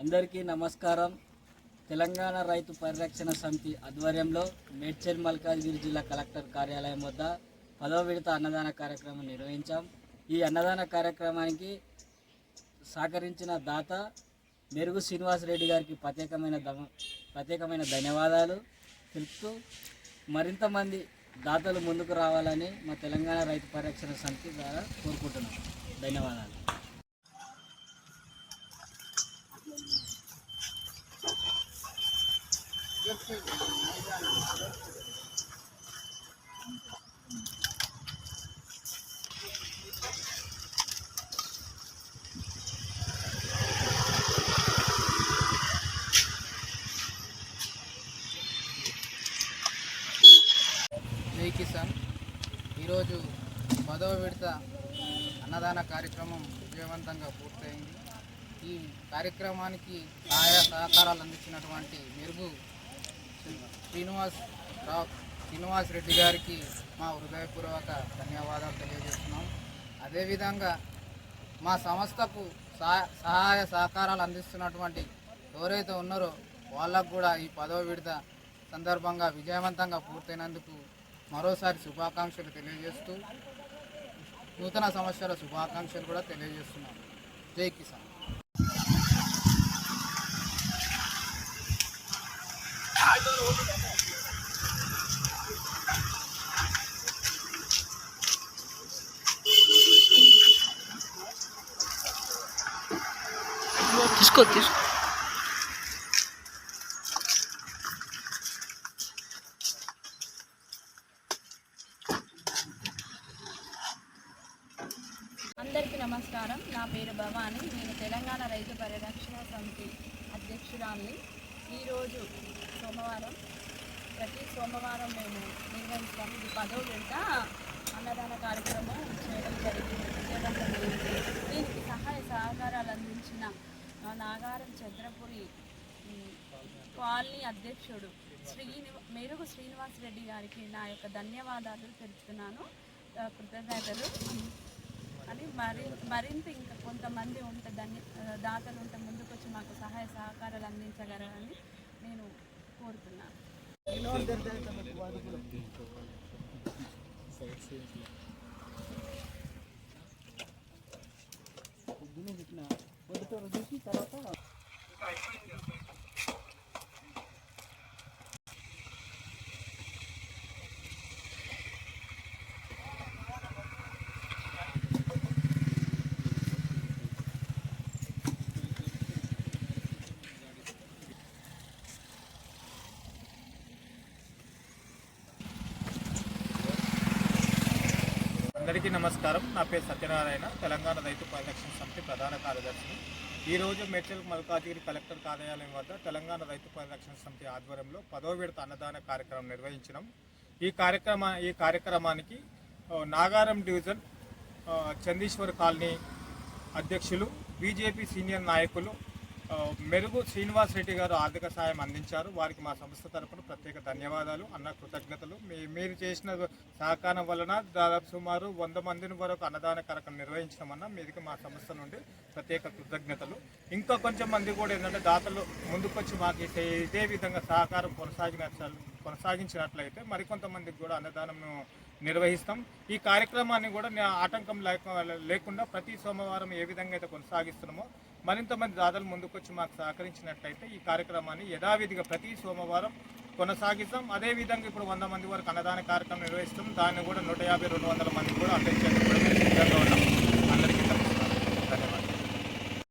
అందరికీ నమస్కారం. తెలంగాణ రైతు పరిరక్షణ సమితి ఆధ్వర్యంలో మేడ్చల్ మల్కాజ్గిరి జిల్లా కలెక్టర్ కార్యాలయం వద్ద పదవ విడత అన్నదాన కార్యక్రమం నిర్వహించాం. ఈ అన్నదాన కార్యక్రమానికి సహకరించిన దాత మెరుగు శ్రీనివాసరెడ్డి గారికి ప్రత్యేకమైన దమ ప్రత్యేకమైన ధన్యవాదాలు. తెలుపుతూ మరింత మంది దాతలు ముందుకు రావాలని మా తెలంగాణ రైతు పరిరక్షణ సమితి ద్వారా కోరుకుంటున్నాం. ధన్యవాదాలు. జై కిసాన్. ఈరోజు పదవ విడత అన్నదాన కార్యక్రమం విజయవంతంగా పూర్తయింది. ఈ కార్యక్రమానికి సహాయ సహకారాలు అందించినటువంటి మెరుగు శ్రీనివాస్ రావు శ్రీనివాస్ రెడ్డి గారికి మా హృదయపూర్వక ధన్యవాదాలు తెలియజేస్తున్నాం. అదేవిధంగా మా సంస్థకు సహాయ సహకారాలు అందిస్తున్నటువంటి ఎవరైతే ఉన్నారో వాళ్ళకు కూడా ఈ పదవ విడత సందర్భంగా విజయవంతంగా పూర్తయినందుకు మరోసారి శుభాకాంక్షలు తెలియజేస్తూ నూతన సమస్యల శుభాకాంక్షలు కూడా తెలియజేస్తున్నాం. జై కిసాన్. తీసుకో తీసుకో అందరికీ నమస్కారం. నా పేరు భవాని. నేను తెలంగాణ రైతు పరిరక్షణ సమితి అధ్యక్షురాల్ని. ఈరోజు సోమవారం. ప్రతి సోమవారం మేము నిర్వహిస్తాము. ఇది పదో విడత అన్నదాన కార్యక్రమం చేయడం జరిగింది. దీనికి సహాయ సహకారాలు అందించిన నాగారం చంద్రపురి కాలనీ అధ్యక్షుడు శ్రీని మెరుగు శ్రీనివాస్ రెడ్డి గారికి నా యొక్క ధన్యవాదాలు తెలుపుతున్నాను. కృతజ్ఞతలు. అని మరి మరింత ఇంకా కొంతమంది ఉంటే దాన్ని దాతలు ఉంటే ముందుకు వచ్చి మాకు సహాయ సహకారాలు అందించగలరని నేను కోరుతున్నాను. పొద్దున్నే చెప్పిన పొద్దుతో చూసి తర్వాత అందరికీ నమస్కారం. నా పేరు సత్యనారాయణ. తెలంగాణ రైతు పరిరక్షణ సమితి ప్రధాన కార్యదర్శి ఈరోజు మేడ్చల్ మల్కాజిగిరి కలెక్టర్ కార్యాలయం వద్ద తెలంగాణ రైతు పరిరక్షణ సమితి ఆధ్వర్యంలో పదో విడత అన్నదాన కార్యక్రమం నిర్వహించడం ఈ కార్యక్రమ ఈ కార్యక్రమానికి నాగారం డివిజన్ చందీశ్వర్ కాలనీ అధ్యక్షులు బీజేపీ సీనియర్ నాయకులు మెరుగు శ్రీనివాస్ రెడ్డి గారు ఆర్థిక సాయం అందించారు. వారికి మా సంస్థ తరపున ప్రత్యేక ధన్యవాదాలు. అన్న కృతజ్ఞతలు. మీ మీరు చేసిన సహకారం వలన దాదాపు సుమారు వంద మందిని వరకు అన్నదాన కార్యక్రమం నిర్వహించడం మీదికి మా సంస్థ నుండి ప్రత్యేక కృతజ్ఞతలు. ఇంకా కొంచెం మంది కూడా ఏంటంటే దాతలు ముందుకొచ్చి మాకు ఇదే- ఇదే విధంగా సహకారం కొనసాగినట్లు కొనసాగించినట్లయితే మరికొంతమందికి కూడా అన్నదానం నిర్వహిస్తాం. ఈ కార్యక్రమాన్ని కూడా ఆటంకం లేకుండా ప్రతి సోమవారం ఏ విధంగా అయితే కొనసాగిస్తున్నామో మరింత మంది దాతలు ముందుకొచ్చి మాకు సహకరించినట్లయితే ఈ కార్యక్రమాన్ని యథావిధిగా ప్రతి సోమవారం కొనసాగిస్తాం. అదేవిధంగా ఇప్పుడు వంద మంది వరకు అన్నదాన కార్యక్రమం నిర్వహిస్తాం. దాన్ని కూడా నూట యాభై రెండు వందల మంది కూడా అందించేందుకు కూడా